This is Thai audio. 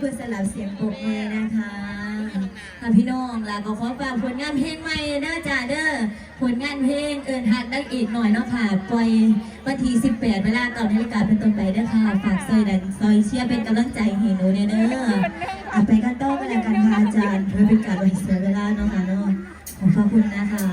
คุณสลับเสียงปกเลยนะคะค่ะพี่น้องแล้วก็ขอฝากผลงานเพลงใหม่เด้อจ้าเด้อผลงานเพลงเอินหักดังอีกหน่อยเนาะค่ะปล่อยวันที่18เวลาเก้านาฬิกาเป็นต้นไปเด้อค่ะ ฝากซอยดันซอยเชียร์เป็นกำลังใจให้หนูเด้ออาไปกันต่อกัแล้วกันค่ะอาจารย์เพื่อเป็นการไว้เสียเวลาเนาะค่ะเนาะขอขอบคุณนะคะ